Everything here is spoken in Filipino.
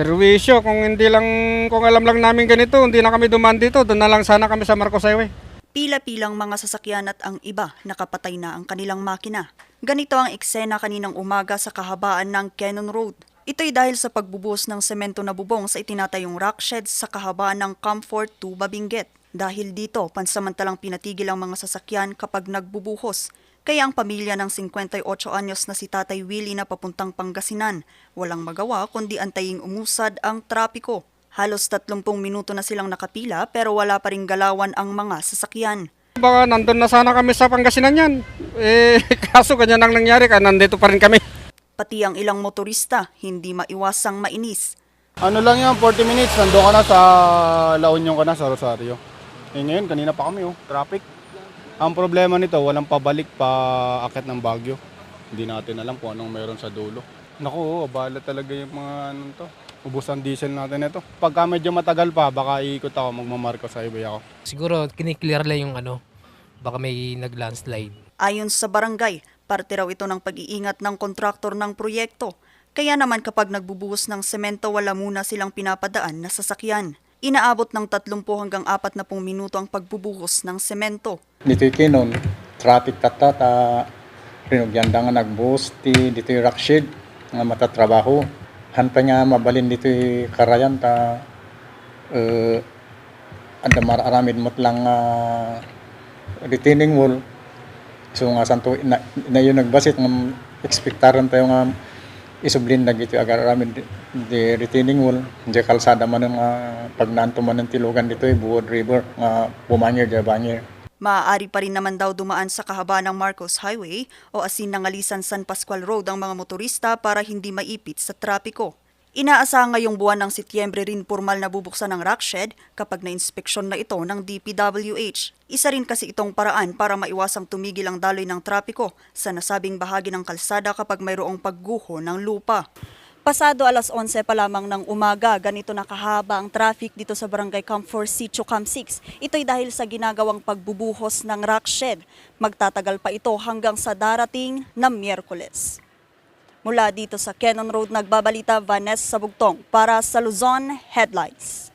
Perwisyo, kung hindi lang, kung alam lang namin ganito, hindi na kami dumaan dito, doon na lang sana kami sa Marcos Highway. Pila-pilang mga sasakyan at ang iba nakapatay na ang kanilang makina. Ganito ang eksena kaninang umaga sa kahabaan ng Cannon Road. Ito'y dahil sa pagbubuhos ng semento na bubong sa itinatayong rock sheds sa kahabaan ng Comfort to Babinget. Dahil dito, pansamantalang pinatigil ang mga sasakyan kapag nagbubuhos. Kaya ang pamilya ng 58 anyos na si Tatay Willie na papuntang Pangasinan, walang magawa kundi antaying umusad ang trapiko. Halos 30 minuto na silang nakapila pero wala pa ring galawan ang mga sasakyan. Baka nandun na sana kami sa Pangasinan yan. Eh, kaso ganyan ang nangyari, kaya nandito pa rin kami. Pati ang ilang motorista hindi maiwasang mainis. Ano lang yan, 40 minutes, nandun ka na sa La Union ka na, sa Rosario. Eh ngayon, kanina pa kami oh, traffic. Ang problema nito, walang pabalik pa akit ng Baguio. Hindi natin alam kung anong meron sa dulo. Naku, abala talaga yung mga ano to. Ubus ang diesel natin ito. Pagka medyo matagal pa, baka iikot ako, magmamarko sa highway ako. Siguro kiniklear lang yung ano, baka may nag-landslide. Ayon sa barangay, parte raw ito ng pag-iingat ng kontraktor ng proyekto. Kaya naman kapag nagbubuhos ng semento wala muna silang pinapadaan na sasakyan. Inaabot ng 30 hanggang 40 minuto ang pagbubuhos ng semento. dito kinon, traffic tata, ta, rinugyanda nga nagbuhos, ti, dito yung rakshed, nga matatrabaho. Hanta nga mabalin dito karayan, ta, uh, anda mararamid mo't lang uh, retaining wall. So nga santo, na, na yun nagbasit, nga ekspektaran tayo nga isublin na gitu agar ramin di, di retaining wall. Hindi kalsada man nga pag naanto man ng tilugan dito, Buod River, nga Pumanyer, Jabanyer. Maaari pa rin naman daw dumaan sa kahaba ng Marcos Highway o asin ng Alisan San Pascual Road ang mga motorista para hindi maipit sa trapiko. Inaasahan ngayong buwan ng Setyembre rin formal na bubuksan ng rock shed kapag na-inspeksyon na ito ng DPWH. Isa rin kasi itong paraan para maiwasang tumigil ang daloy ng trapiko sa nasabing bahagi ng kalsada kapag mayroong pagguho ng lupa. Pasado alas 11 pa lamang ng umaga, ganito nakahaba ang traffic dito sa Barangay Camp 4 Sitio Camp 6. Ito'y dahil sa ginagawang pagbubuhos ng rock shed. Magtatagal pa ito hanggang sa darating na Miyerkules. Mula dito sa Cannon Road, nagbabalita Vanessa Bugtong para sa Luzon Headlines.